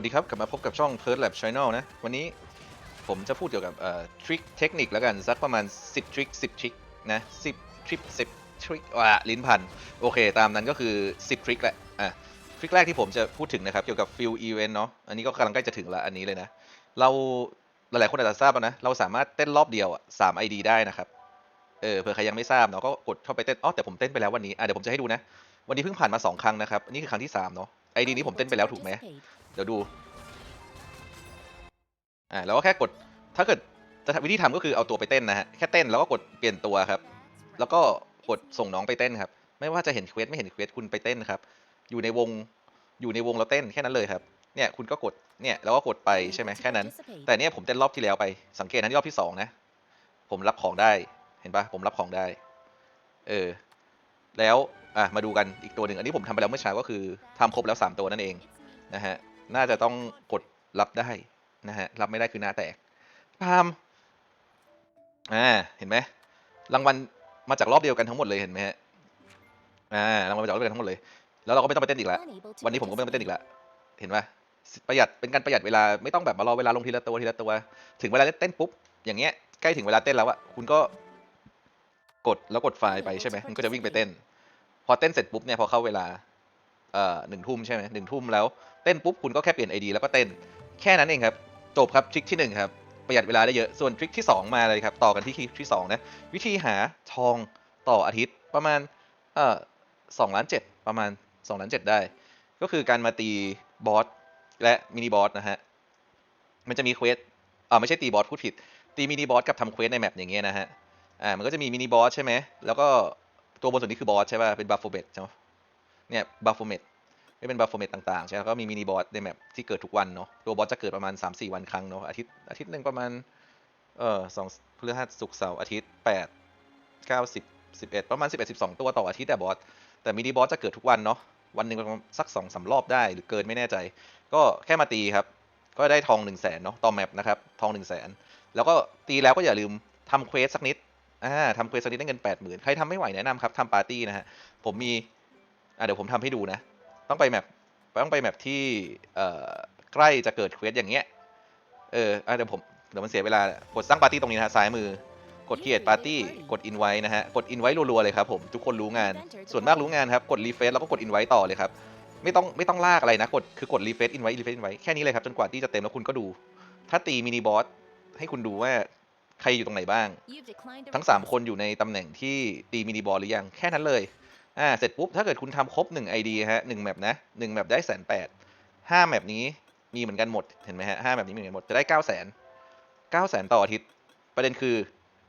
วัสดีครับ กลับมาพบกับช่อง p e r l Lab Channel นะ วันนี้ผมจะพูดเกี่ยวกับทริคเทคนิคแล้วกัน สักประมาณ 10 ทริค 10 ทริค นะ10ทริค10 ทริคว่าลิ้นพัน โอเค ตามนั้นก็คือ 10 ทริคแหละ อะ ทริคแรกที่ผมจะพูดถึงนะครับ เกี่ยวกับฟิลอีเวนต์เนาะ อันนี้ก็กำลังใกล้จะถึงละอันนี้เลยนะ เราหลายๆคนอาจจะทราบแล้วนะ เราสามารถเต้นรอบเดียวอะสาม ID ได้นะครับ เออเผื่อใครยังไม่ทราบเนาะ ก็กดเข้าไปเต้น อ๋อ แต่ผมเต้นไปแล้ววันนี้ อะเดี๋ยวผมจะให้ดูนะ วันนี้เพิ่งผ่านมาสองครั้งนะครับ นี่คือครั้งที่สามเนาะ ID นี้ผมเต้นไปแล้วถูกไหม ดี๋ยวดู อ่าแล้วก็แค่กด ถ้าเกิดจะวิธีทำก็คือเอาตัวไปเต้นนะฮะ แค่เต้นแล้วก็กดเปลี่ยนตัวครับ แล้วก็กดส่งน้องไปเต้นครับ ไม่ว่าจะเห็นเควสไม่เห็นเควสคุณไปเต้นครับ อยู่ในวง อยู่ในวงแล้วเต้นแค่นั้นเลยครับ เนี่ยคุณก็กด เนี่ยแล้วก็กดไปใช่ไหมแค่นั้น แต่เนี่ยผมเต้นรอบที่แล้วไป สังเกตนะนี่รอบที่สองนะ ผมรับของได้ เห็นปะผมรับของได้ เออ แล้ว อะ มาดูกันอีกตัวหนึ่ง อันนี้ผมทำไปแล้วเมื่อเช้าก็คือทำครบแล้วสามตัวนั่นเองนะฮะ น่าจะต้องกดรับได้นะฮะรับไม่ได้คือหน้าแตกพามอ่าเห็นไหมรางวัลมาจากรอบเดียวกันทั้งหมดเลยเห็นไหมฮะอ่ารางวัลมาจากรอบเดียวกันทั้งหมดเลย แล้วเราก็ไม่ต้องไปเต้นอีกละวันนี้ผมก็ไม่ต้องไปเต้นอีกละเห็นปะประหยัดเป็นการประหยัดเวลาไม่ต้องแบบมารอเวลาลงทีละตัวทีละตัว ถึงเวลาเต้นปุ๊บอย่างเงี้ยใกล้ถึงเวลาเต้นแล้วอะคุณก็กดแล้วกดไฟล์ไปใช่ไหมมันก็จะวิ่งไปเต้น พอเต้นเสร็จปุ๊บเนี่ยพอเข้าเวลาเอ่อ หนึ่งทุ่มใช่ไหมหนึ่งทุ่มแล้วเต้นปุ๊บคุณก็แค่เปลี่ยน ID แล้วก็เต้นแค่นั้นเองครับ จบครับทริคที่หนึ่งครับ ประหยัดเวลาได้เยอะ ส่วนทริคที่สองมาเลยครับ ต่อกันที่ทริคที่สองนะ วิธีหาทองต่ออาทิตย์ประมาณเอ่อสองล้านเจ็ดประมาณสองล้านเจ็ดได้ ก็คือการมาตีบอสและมินิบอสนะฮะ มันจะมีเควสอ่าไม่ใช่ตีบอสพูดผิด ตีมินิบอสกับทำเควสในแมปอย่างเงี้ยนะฮะอ่ามันก็จะมีมินิบอสใช่ไหมแล้วก็ตัวบนสุดนี้คือบอสใช่ป่ะเป็นบัฟโฟเบตใช่ไหม เนี่ยบัฟโฟเมตไม่เป็นบัฟโฟเมตต่างๆใช่ไหมแล้วก็มีมินิบอสในแมปที่เกิดทุกวันเนาะตัวบอสจะเกิดประมาณ 3-4 วันครั้งเนาะอาทิตย์อาทิตย์หนึ่งประมาณเอ่อสองพฤหัสศุกร์เสาร์อาทิตย์แปดเก้าสิบสิบเอ็ดประมาณสิบเอ็ดสิบสองตัวต่ออาทิตย์แต่บอสแต่มินิบอสจะเกิดทุกวันเนาะวันหนึ่งประมาณสักสองสามรอบได้หรือเกินไม่แน่ใจ ก็แค่มาตีครับ ก็ได้ทองหนึ่งแสนเนาะต่อแมปนะครับทองหนึ่งแสนแล้วก็ตีแล้วก็อย่าลืมทำเควสสักนิดอ่าทำเควสสักนิดได้เงินแปดหมื่นใครทำไม่ไหวแนะนำครับทำปาร์ตี้นะฮะผมมี อ่าเดี๋ยวผมทำให้ดูนะ ต้องไปแมปต้องไปแมปที่เอ่อใกล้จะเกิดเควสอย่างเงี้ย เอออะเดี๋ยวผมเดี๋ยวมันเสียเวลากดสร้างปาร์ตี้ตรงนี้นะซ้ายมือกด create party กด invite นะฮะ กด invite รัวๆเลยครับผมทุกคนรู้งาน ส่วนมากรู้งานครับ กด refresh แล้วก็กด invite ต่อเลยครับ ไม่ต้องไม่ต้องลากอะไรนะ กดคือกด refresh invite refresh invite แค่นี้เลยครับ จนกว่าที่จะเต็มแล้วคุณก็ดู ถ้าตีมินิบอสให้คุณดูว่าใครอยู่ตรงไหนบ้าง ทั้ง 3 คนอยู่ในตำแหน่งที่ตีมินิบอลหรือยัง แค่นั้นเลย อ่าเสร็จปุ๊บถ้าเกิดคุณทำครบ1 ID ฮะ1แมปนะ1แมปได้แสนแปดห้าแมปนี้มีเหมือนกันหมดเห็นไหมฮะห้าแมปนี้มีเหมือนกันหมดจะได้9 0 0 0 0 0 9 0 0 0 0ต่ออาทิตย์ ประเด็นคือ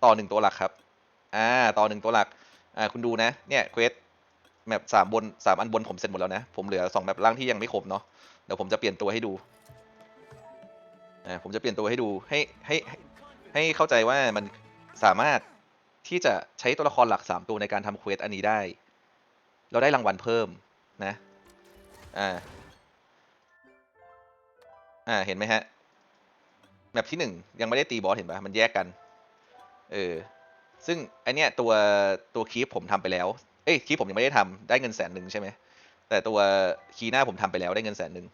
ต่อ1ตัวหลักครับอ่าต่อ1ตัวหลักอ่าคุณดูนะเนี่ยเควสแมปสามบนสามอันบนผมเสร็จหมดแล้วนะผมเหลือ2แมปล่างที่ยังไม่ครบเนาะเดี๋ยวผมจะเปลี่ยนตัวให้ดูอ่าผมจะเปลี่ยนตัวให้ดูให้ให้ให้ให้เข้าใจว่ามันสามารถที่จะใช้ตัวละครหลัก 3 ตัวในการทำเควสอันนี้ได้ เราได้รางวัลเพิ่มนะอ่าอ่าเห็นไหมฮะแมปที่หนึ่งยังไม่ได้ตีบอสเห็นปะมันแยกกันเออซึ่งอันเนี้ยตัวตัวคีปผมทำไปแล้วเอ้ยคีปผมยังไม่ได้ทำได้เงินแสนหนึ่งใช่ไหมแต่ตัวคีหน้าผมทำไปแล้วได้เงินแสนหนึ่ง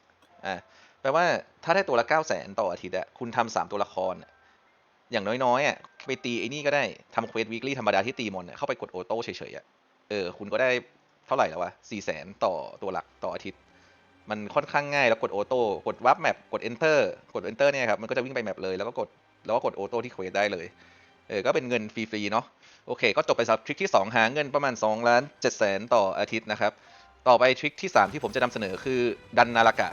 อ่าแปลว่าถ้าได้ตัวละเก้าแสนต่ออาทิตย์อะคุณทำสามตัวละคร อย่างน้อยๆอะไปตีไอ้นี่ก็ได้ทำเควสวีคลี่ธรรมดาที่ตีมอนเข้าไปกดโอโต้เฉยๆอะเออคุณก็ได้ เท่าไหร่แล้ววะสี่แสนต่อตัวหลักต่ออาทิตย์ มันค่อนข้างง่ายแล้วกดออโต้กดวับแมปกด enter กด enter เนี่ยครับมันก็จะวิ่งไปแมปเลยแล้วก็กดแล้วก็กดออโต้ที่เควสได้เลยเออก็เป็นเงินฟรีๆเนาะโอเค ก็จบไปสำหรับทริคที่ 2 หาเงินประมาณ2ล้าน7แสนต่ออาทิตย์นะครับ ต่อไปทริคที่ 3 ที่ผมจะนำเสนอคือดันนาฬกะ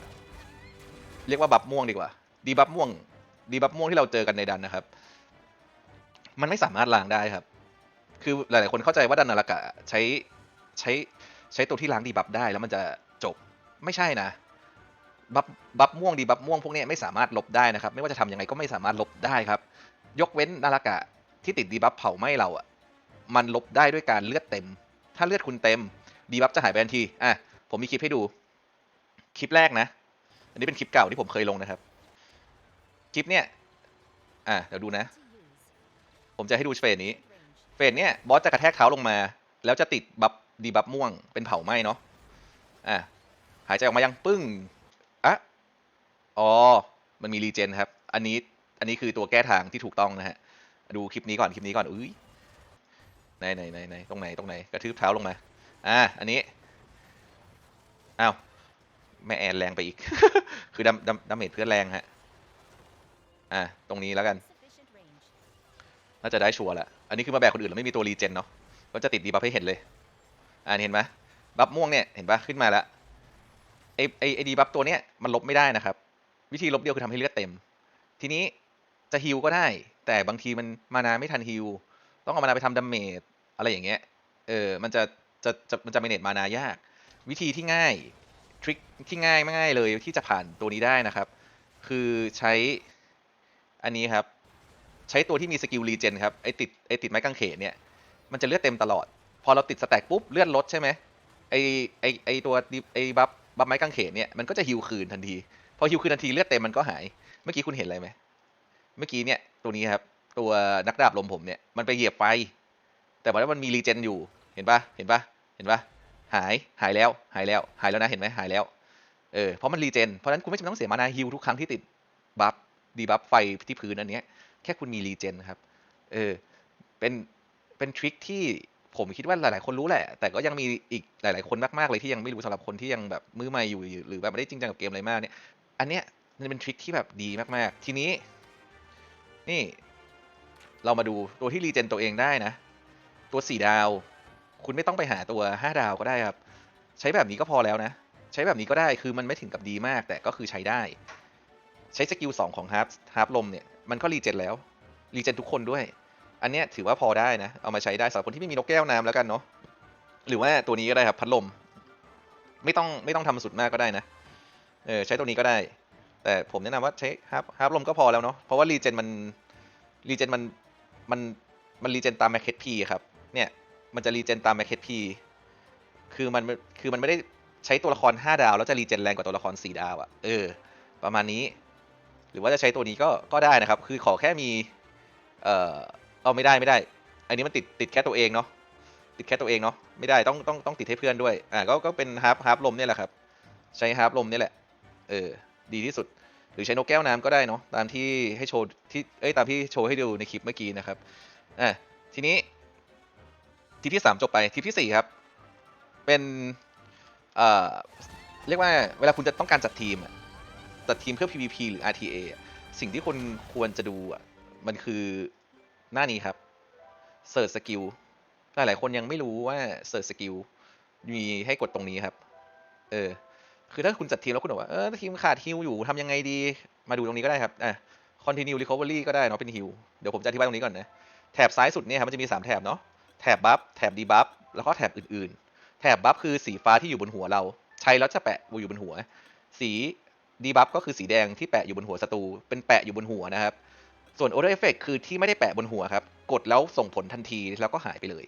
เรียกว่าบัฟม่วงดีกว่า ดีบัฟม่วง ดีบัฟม่วงที่เราเจอกันในดันนะครับ มันไม่สามารถล้างได้ครับ คือหลายๆคนเข้าใจว่าดันนาฬกะใช้ใช้ ใช้ตัวที่ล้างดีบัฟได้แล้วมันจะจบไม่ใช่นะบัฟบัฟม่วงดีบัฟม่วงพวกนี้ไม่สามารถลบได้นะครับไม่ว่าจะทำยังไงก็ไม่สามารถลบได้ครับ ยกเว้นนาฬกะที่ติดดีบัฟเผาไหม้เราอะมันลบได้ด้วยการเลือดเต็ม ถ้าเลือดคุณเต็มดีบัฟจะหายไปทันทีอะผมมีคลิปให้ดู คลิปแรกนะ อันนี้เป็นคลิปเก่าที่ผมเคยลงนะครับ คลิปเนี้ยอะเดี๋ยวดูนะ ผมจะให้ดูเฟสนี้ เฟสเนี้ยบอสจะกระแทกเท้าลงมา แล้วจะติดบัฟ ดีบัฟม่วงเป็นเผาไหม้เนาะอะหายใจออกมายังปึ้งอะอ๋อมันมีรีเจนครับ อันนี้อันนี้คือตัวแก้ทางที่ถูกต้องนะฮะ ดูคลิปนี้ก่อนคลิปนี้ก่อนอุ้ยไหนไหนไหนไหนตรงไหนตรงไหนกระทืบเท้าลงมาอ่าอันนี้อ้าวแม่แอนแรงไปอีก คือดาดาดาเมจเพื่อนแรงฮะอ่าตรงนี้แล้วกันน่าจะได้ชัวร์แหละอันนี้คือมาแบกคนอื่นแล้วไม่มีตัวรีเจนเนาะก็จะติดดีบัฟให้เห็นเลย อ่าเห็นไหมบัฟม่วงเนี่ยเห็นปะขึ้นมาแล้วไอไอไอดีบัฟตัวเนี้ยมันลบไม่ได้นะครับ วิธีลบเดียวคือทำให้เลือดเต็ม ทีนี้จะฮิวก็ได้ แต่บางทีมันมานาไม่ทันฮิวต้องเอามานาไปทำดาเมจอะไรอย่างเงี้ยเออมันจะจะจะมันจะเมเนจมานายาก วิธีที่ง่ายทริคที่ง่ายไม่ง่ายเลยที่จะผ่านตัวนี้ได้นะครับ คือใช้อันนี้ครับ ใช้ตัวที่มีสกิลรีเจนครับไอติดไอติดไม้กางเขนเนี่ยมันจะเลือดเต็มตลอด พอเราติดสแต็กปุ๊บเลือดลดใช่ไหมไอไอไอตัวดิไอบัฟบัฟไม้กางเขนเนี่ยมันก็จะฮิวคืนทันที พอฮิวคืนทันทีเลือดเต็มมันก็หาย เมื่อกี้คุณเห็นอะไรไหมเมื่อกี้เนี่ยตัวนี้ครับตัวนักดาบลมผมเนี่ยมันไปเหยียบไฟ แต่ว่ามันมีรีเจนอยู่เห็นปะเห็นปะเห็นปะหายหายแล้วหายแล้วหายแล้วนะเห็นไหมหายแล้วเออเพราะมันรีเจนเพราะฉะนั้นคุณไม่จำเป็นต้องเสียมานาฮิลทุกครั้งที่ติดบัฟดีบัฟไฟที่พื้นอันเนี้ยแค่คุณมีรีเจนครับเออเป็นเป็นทริคที่ ผมคิดว่าหลาย ๆ คนรู้แหละ แต่ก็ยังมีอีกหลาย ๆ คนมาก ๆ เลยที่ยังไม่รู้สำหรับคนที่ยังแบบมือใหม่อยู่หรือแบบไม่ได้จริงจังกับเกมอะไรมากเนี่ย อันเนี้ยมันเป็นทริคที่แบบดีมาก ๆ ทีนี้ นี่ เรามาดูตัวที่รีเจนตัวเองได้นะ ตัวสี่ดาว คุณไม่ต้องไปหาตัวห้าดาวก็ได้ครับ ใช้แบบนี้ก็พอแล้วนะ ใช้แบบนี้ก็ได้คือมันไม่ถึงกับดีมาก แต่ก็คือใช้ได้ ใช้สกิลสองของฮาร์ปฮาร์ปลมเนี่ยมันก็รีเจนแล้วรีเจนทุกคนด้วย อันเนี้ยถือว่าพอได้นะ เอามาใช้ได้สำหรับคนที่ไม่มีนกแก้วน้ำแล้วกันเนาะ หรือว่าตัวนี้ก็ได้ครับพัดลม ไม่ต้องไม่ต้องทำสุดมากก็ได้นะ เออใช้ตัวนี้ก็ได้ แต่ผมแนะนำว่าใช้ฮาร์ปฮาร์ปลมก็พอแล้วเนาะ เพราะว่ารีเจนมันรีเจนมันมันมันรีเจนตามแมคเคทพีครับ เนี่ยมันจะรีเจนตามแมคเคทพีคือมันคือมันไม่ได้ใช้ตัวละคร 5 ดาวแล้วจะรีเจนแรงกว่าตัวละคร 4 ดาวอะ่ะเออ ประมาณนี้ หรือว่าจะใช้ตัวนี้ก็ก็ได้นะครับ คือขอแค่มีเอ่อ เอาไม่ได้ไม่ได้ อันนี้มันติดติดแค่ตัวเองเนาะ ติดแค่ตัวเองเนาะ ไม่ได้ต้องต้องต้องติดให้เพื่อนด้วย อ่า ก็ก็เป็นฮาร์ปฮาร์ปลมเนี่ยแหละครับ ใช้ฮาร์ปลมนี่แหละ เออ ดีที่สุด หรือใช้นกแก้วน้ำก็ได้เนาะ ตามที่ให้โชว์ที่ เอ้ย ตามที่โชว์ให้ดูในคลิปเมื่อกี้นะครับ อะทีนี้ทีที่สามจบไปทีที่สี่ครับ เป็นเอ่อเรียกว่าเวลาคุณจะต้องการจัดทีมจัดทีมเพื่อ PVP หรือ RTA สิ่งที่คนควรจะดูอะมันคือ หน้านี้ครับเสิร์ชสกิลหลาย ๆ คนยังไม่รู้ว่าเสิร์ชสกิลมีให้กดตรงนี้ครับ เออ คือถ้าคุณจัดทีมแล้วคุณบอกว่า เออทีมขาดฮิลอยู่ทำยังไงดี มาดูตรงนี้ก็ได้ครับ อะ continue recovery ก็ได้เนาะเป็นฮิลเดี๋ยวผมจะอธิบายตรงนี้ก่อนนะ แถบซ้ายสุดเนี่ยครับมันจะมี 3 แถบเนาะ แถบบัฟ แถบดีบัฟ แล้วก็แถบอื่น ๆ แถบบัฟคือสีฟ้าที่อยู่บนหัวเรา ใช้แล้วจะแปะอยู่บนหัว สีดีบัฟก็คือสีแดงที่แปะอยู่บนหัวศัตรู เป็นแปะอยู่บนหัวนะครับ ส่วน Order Effect คือที่ไม่ได้แปะบนหัวครับ กดแล้วส่งผลทันทีแล้วก็หายไปเลย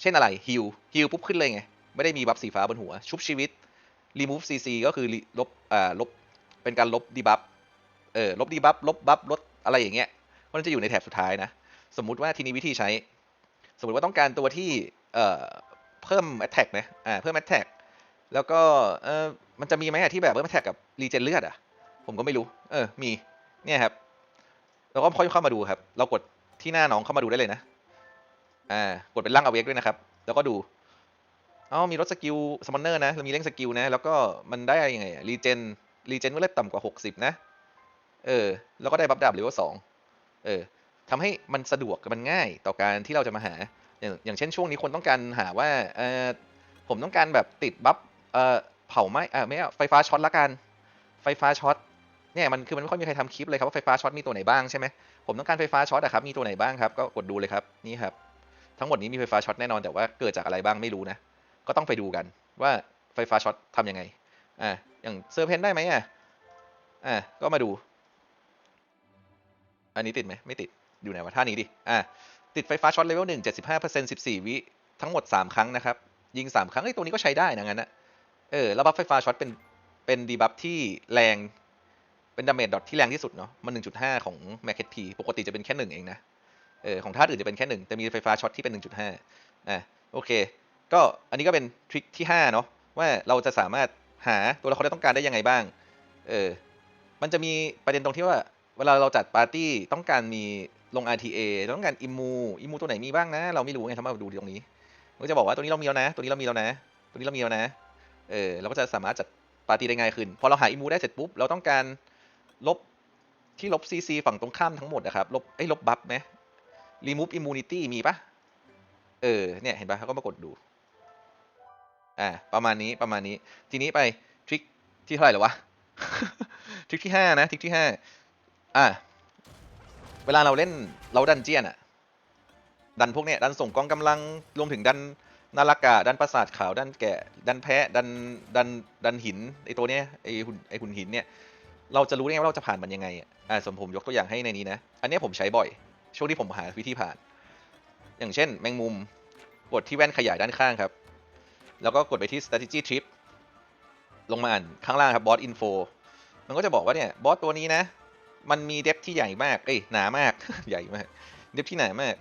เช่นอะไรฮิลฮิลปุ๊บขึ้นเลยไง ไม่ได้มีบัฟสีฟ้าบนหัว ชุบชีวิต remove cc ก็คือลบอ่าลบเป็นการลบดีบัฟเออลบดีบัฟลบบัฟลดอะไรอย่างเงี้ยมันจะอยู่ในแถบสุดท้ายนะ สมมุติว่าทีนี้วิธีใช้ สมมติว่าต้องการตัวที่เอ่อเพิ่ม attack นะอ่าเพิ่ม attack แล้วก็เออมันจะมีไหมอะที่แบบเพิ่ม attack กับ regen เลือดอะผมก็ไม่รู้ เออมีเนี่ยครับ เราก็ค่อยเข้ามาดูครับ เรากดที่หน้าน้องเข้ามาดูได้เลยนะ อ่า กดเป็นร่างอเวกด้วยนะครับ แล้วก็ดูอ๋อมีลดสกิลสมอนเนอร์นะเรามีเร่งสกิลนะ แล้วก็มันได้ยังไงรีเจน รีเจนเมื่อเลือดต่ำกว่า 60 นะ เออ แล้วก็ได้บัฟดาบหรือว่าสองเออทำให้มันสะดวกมันง่ายต่อการที่เราจะมาหาอย่างอย่างเช่นช่วงนี้คนต้องการหาว่า เออผมต้องการแบบติดบัฟ เออเผาไหม้อ่าไม่ไฟฟ้าช็อตละกัน ไฟฟ้าช็อต เนี่ยมันคือมันไม่ค่อยมีใครทำคลิปเลยครับว่าไฟฟ้าช็อตมีตัวไหนบ้างใช่ไหมผมต้องการไฟฟ้าช็อตอะครับมีตัวไหนบ้างครับก็กดดูเลยครับนี่ครับทั้งหมดนี้มีไฟฟ้าช็อตแน่นอนแต่ว่าเกิดจากอะไรบ้างไม่รู้นะก็ต้องไปดูกันว่าไฟฟ้าช็อตทำยังไงอ่าอย่างเซอร์เพนได้ไหมอะอ่าก็มาดู อันนี้ติดไหมไม่ติดอยู่ไหนวะท่านี้ดิอ่าติดไฟฟ้าช็อตเลเวลหนึ่งเจ็ดสิบห้าเปอร์เซ็นต์สิบสี่วิทั้งหมดสามครั้งนะครับยิงสามครั้งไอ้ตัวนี้ก็ใช้ได้นะงั้นนะเออแล้วบัฟไฟฟ้าช็อตเป็นเป็นดีบัฟที่แรง เป็นดาเมจดอทที่แรงที่สุดเนาะมันหนึ่งจุดห้าของแมคเคทพีปกติจะเป็นแค่หนึ่งเองนะเออของท่าอื่นจะเป็นแค่หนึ่งแต่มีไฟฟ้าช็อตที่เป็นหนึ่งจุดห้าอ่าโอเค ก็อันนี้ก็เป็นทริคที่5เนาะว่าเราจะสามารถหาตัวละครที่ต้องการได้ยังไงบ้างเออมันจะมีประเด็นตรงที่ว่า เวลาเราจัดปาร์ตี้ต้องการมีลง RTA ต้องการอิมูอิมูตัวไหนมีบ้างนะ เราไม่รู้ไงทำไมมาดูตรงนี้มันจะบอกว่าตัวนี้เรามีแล้วนะ ตัวนี้เรามีแล้วนะ ตัวนี้เรามีแล้วนะเออเราก็จะสามารถจัดปาร์ตี้ได้ง่ายขึ้น พอเราหาอิมูได้เสร็จปุ๊บเราต้องการ ลบที่ลบ CC ฝั่งตรงข้ามทั้งหมดนะครับ ลบไอ้ลบบัฟไหม remove immunity มีปะเออ เนี่ย เห็นปะเขาก็มากดดู อ่า ประมาณนี้ ประมาณนี้ ทีนี้ไปทริคที่เท่าไหร่หรอวะ ทริคที่ห้านะ ทริคที่ห้าอ่า เวลาเราเล่นเราดันเจียนอะดันพวกเนี้ย ดันส่งกองกำลัง รวมถึงดันนาฬิกาดันปราสาทขาว ดันแกะ ดันแพะ ดัน ดัน ดันหิน ไอตัวเนี้ย ไอหุ่น ไอหุ่นหินเนี่ย เราจะรู้ได้ไงว่าเราจะผ่านมันยังไงอ่าสมผมยกตัวอย่างให้ในนี้นะ อันนี้ผมใช้บ่อย ช่วงที่ผมหาวิธีผ่าน อย่างเช่น แมงมุม กดที่แว่นขยายด้านข้างครับ แล้วก็กดไปที่ strategy trip ลงมาอ่านข้างล่างครับ boss info มันก็จะบอกว่าเนี่ยบอสตัวนี้นะ มันมีเดฟที่ใหญ่มาก เอ้ยหนามาก ใหญ่มาก เดฟที่หนามาก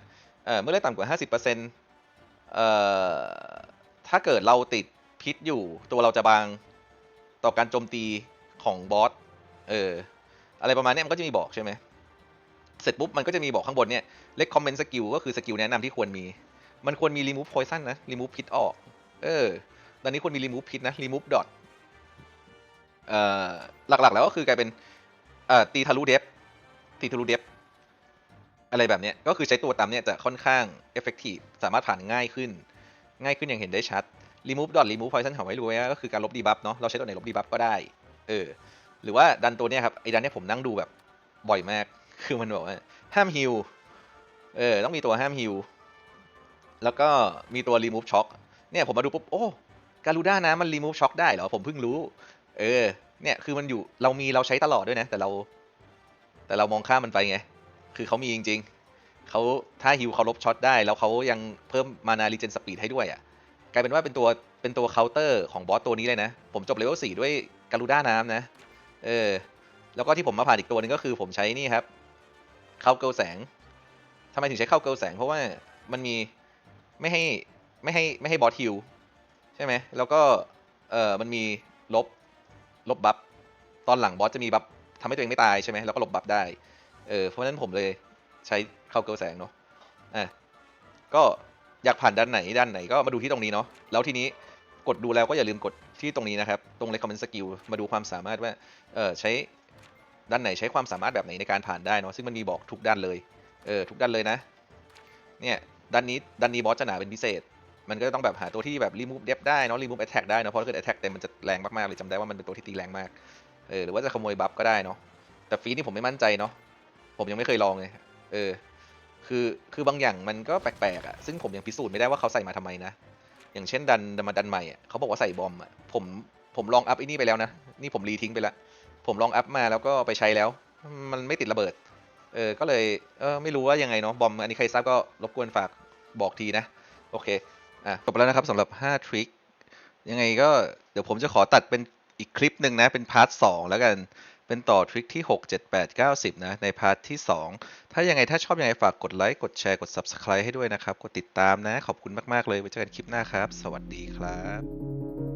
เอ่อ เมื่อได้ต่ำกว่า 50%เอ่อ ถ้าเกิดเราติดพิษอยู่ ตัวเราจะบางต่อการโจมตีของบอส เออ อะไรประมาณนี้มันก็จะมีบอกใช่ไหมเสร็จปุ๊บมันก็จะมีบอกข้างบนเนี่ยเล r e c o m m e n d skill ก็คือสกิลแนะนำที่ควรมี มันควรมี remove poison นะ remove พิษออก เออ ตอนนี้ควรมี remove พิษนะ remove dot เอ่อ หลักๆ แล้วก็คือกลายเป็น เอ่อ ตีทะลุเดฟ ตีทะลุเดฟ อะไรแบบเนี้ย ก็คือใช้ตัวตามเนี่ยจะค่อนข้าง effective สามารถผ่านง่ายขึ้น ง่ายขึ้นอย่างเห็นได้ชัด remove dot remove poison ของไว้รู้ไว้ก็คือการลบดีบัฟเนาะ เราใช้ตัวไหนลบดีบัฟก็ได้ เออ หรือว่าดันตัวเนี้ยครับไอ้ดันเนี้ยผมนั่งดูแบบบ่อยมาก คือมันบอกว่าห้ามฮิลเออต้องมีตัวห้ามฮิลแล้วก็มีตัว remove shock เนี่ยผมมาดูปุ๊บโอ้การูด้านะมัน remove shock ได้เหรอผมเพิ่งรู้ เออ เนี่ยคือมันอยู่เรามีเราใช้ตลอดด้วยนะ แต่เรา แต่เรามองข้ามมันไปไง คือเขามีจริง ๆเขาถ้าฮิลเขาลบช็อตได้ แล้วเขายังเพิ่มมานารีเจนสปีดให้ด้วยอะ่ะกลายเป็นว่าเป็นตัวเป็นตัวเคาน์เตอร์ของบอสตัวนี้เลยนะ ผมจบเลเวลสี่ด้วยการูด้าน้ำนะ เออ แล้วก็ที่ผมมาผ่านอีกตัวหนึงก็คือผมใช้นี่ครับเข้าเกลแสงทำไมถึงใช้เข้าเกลแสง เพราะว่ามันมีไม่ให้ไม่ให้ไม่ให้บอสฮิลใช่ไหมแล้วก็เออมันมีลบลบบัฟตอนหลังบอสจะมีบัฟทำให้ตัวเองไม่ตายใช่ไหมแล้วก็ลบบัฟได้เออเพราะฉะนั้นผมเลยใช้เข้าเกลแสงเนาะอะก็อยากผ่านด้านไหนด้านไหนก็มาดูที่ตรงนี้เนาะแล้วทีนี้ กดดูแล้วก็อย่าลืมกดที่ตรงนี้นะครับ ตรง recommend skill มาดูความสามารถว่าเออใช้ด้านไหนใช้ความสามารถแบบไหนในการผ่านได้เนาะซึ่งมันมีบอกทุกด้านเลยเออทุกด้านเลยนะเนี่ยด้านนี้ด้านนี้บอสจะหนาเป็นพิเศษ มันก็ต้องแบบหาตัวที่แบบ remove depth ได้เนาะ remove attack ได้เนาะเพราะถ้าเกิด attack เต็มมันจะแรงมากๆเลยจำได้ว่ามันเป็นตัวที่ตีแรงมากเออหรือว่าจะขโมยบัฟก็ได้เนาะแต่ฟีนี่ผมไม่มั่นใจเนาะผมยังไม่เคยลองเลยเออคือคือบางอย่างมันก็แปลกๆอะซึ่งผมยังพิสูจน์ไม่ได้ว่าเขาใส่มาทำไมนะ อย่างเช่นดันดันมาดันใหม่เขาบอกว่าใส่บอมอะผมผมลองอัพไอ้นี่ไปแล้วนะ นี่ผมรีทิ้งไปแล้วผมลองอัพมาแล้วก็ไปใช้แล้ว มันไม่ติดระเบิด เออ ก็เลยเออไม่รู้ว่ายังไงเนาะบอมอันนี้ใครทราบก็รบกวนฝากบอกทีนะ โอเค อะจบแล้วนะครับสำหรับ 5 ทริคยังไงก็เดี๋ยวผมจะขอตัดเป็นอีกคลิปหนึ่งนะ เป็นพาร์ท2แล้วกัน เป็นต่อทริคที่ 6 7 8 9 10 นะ ในพาร์ทที่ 2 ถ้ายังไงถ้าชอบยังไงฝากกดไลค์ กดแชร์ กด Subscribe ให้ด้วยนะครับ กดติดตามนะ ขอบคุณมาก ๆ เลยไว้เจอกันคลิปหน้าครับ สวัสดีครับ